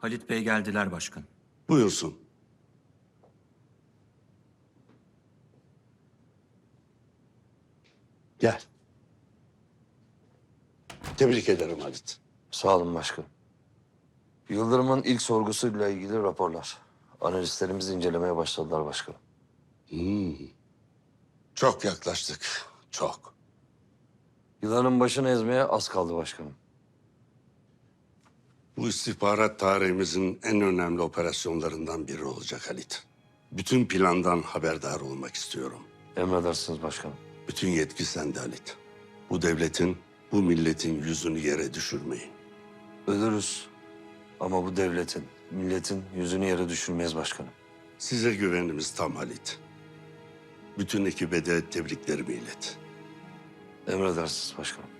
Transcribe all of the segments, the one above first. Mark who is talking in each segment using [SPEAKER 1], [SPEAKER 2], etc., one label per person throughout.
[SPEAKER 1] Halit Bey geldiler başkan.
[SPEAKER 2] Buyursun. Gel. Tebrik ederim Halit.
[SPEAKER 3] Sağ olun başkanım. Yıldırım'ın ilk sorgusuyla ilgili raporlar. Analistlerimiz incelemeye başladılar başkanım.
[SPEAKER 2] Çok yaklaştık. Çok.
[SPEAKER 3] Yılanın başını ezmeye az kaldı başkanım.
[SPEAKER 2] Bu istihbarat tarihimizin en önemli operasyonlarından biri olacak Halit. Bütün plandan haberdar olmak istiyorum.
[SPEAKER 3] Emredersiniz başkanım.
[SPEAKER 2] Bütün yetki sende Halit. Bu devletin, bu milletin yüzünü yere düşürmeyin.
[SPEAKER 3] Ölürüz ama bu devletin, milletin yüzünü yere düşürmeyiz başkanım.
[SPEAKER 2] Size güvenimiz tam Halit. Bütün ekibe de tebriklerimi ilet.
[SPEAKER 3] Emredersiniz başkanım.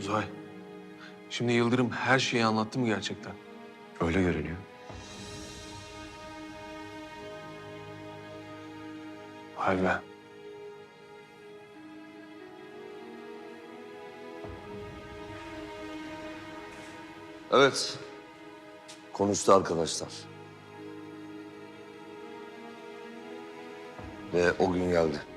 [SPEAKER 4] Uzay. Şimdi Yıldırım her şeyi anlattı mı gerçekten?
[SPEAKER 5] Öyle görünüyor.
[SPEAKER 4] Vay be.
[SPEAKER 3] Evet. Konuştu arkadaşlar. Ve o gün geldi.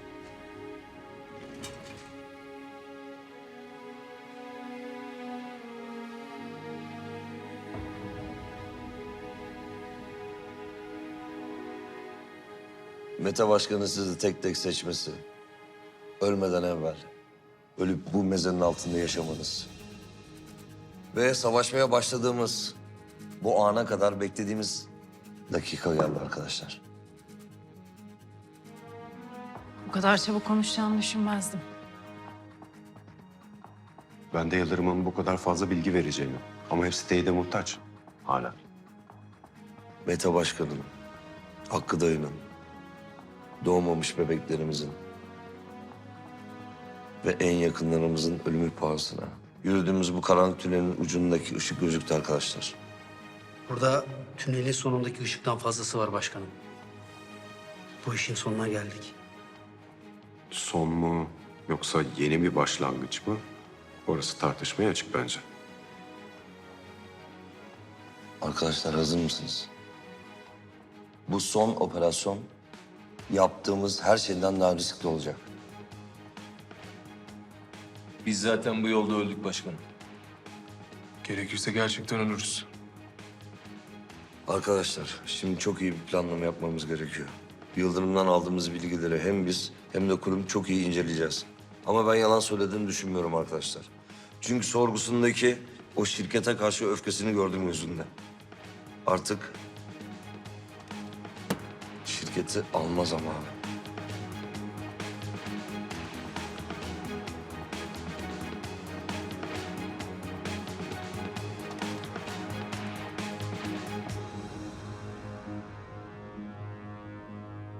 [SPEAKER 3] Mete Başkanı sizi tek tek seçmesi, ölmeden evvel ölüp bu mezarın altında yaşamanız ve savaşmaya başladığımız bu ana kadar beklediğimiz dakika geldi arkadaşlar.
[SPEAKER 6] Bu kadar çabuk konuşacağını düşünmezdim.
[SPEAKER 5] Ben de Yıldırım'ın bu kadar fazla bilgi vereceğini. Ama hepsi teyide muhtaç. Hala.
[SPEAKER 3] Mete Başkan'ın, Hakkı Dayı'nın, doğmamış bebeklerimizin ve en yakınlarımızın ölümü pahasına yürüdüğümüz bu karanlık tünelin ucundaki ışık gözüktü arkadaşlar.
[SPEAKER 7] Burada tünelin sonundaki ışıktan fazlası var başkanım. Bu işin sonuna geldik.
[SPEAKER 5] Son mu yoksa yeni bir başlangıç mı? Orası tartışmaya açık bence.
[SPEAKER 3] Arkadaşlar hazır mısınız? Bu son operasyon yaptığımız her şeyden daha riskli olacak.
[SPEAKER 8] Biz zaten bu yolda öldük başkanım.
[SPEAKER 4] Gerekirse gerçekten ölürüz.
[SPEAKER 3] Arkadaşlar şimdi çok iyi bir planlama yapmamız gerekiyor. Yıldırım'dan aldığımız bilgileri hem biz hem de kurum çok iyi inceleyeceğiz. Ama ben yalan söylediğini düşünmüyorum arkadaşlar. Çünkü sorgusundaki o şirkete karşı öfkesini gördüm gözünde. Artık şirketi alma zamanı.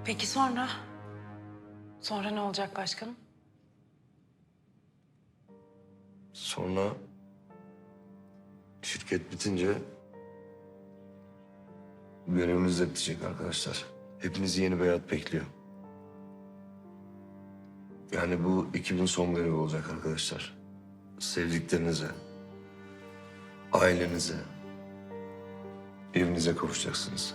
[SPEAKER 6] Peki sonra? Sonra ne olacak başkanım?
[SPEAKER 3] Sonra şirket bitince görevimiz de bitecek arkadaşlar. Hepinizi yeni bir hayat bekliyor. Yani bu ekibin son görevi olacak arkadaşlar. Sevdiklerinize, ailenize, evinize kavuşacaksınız.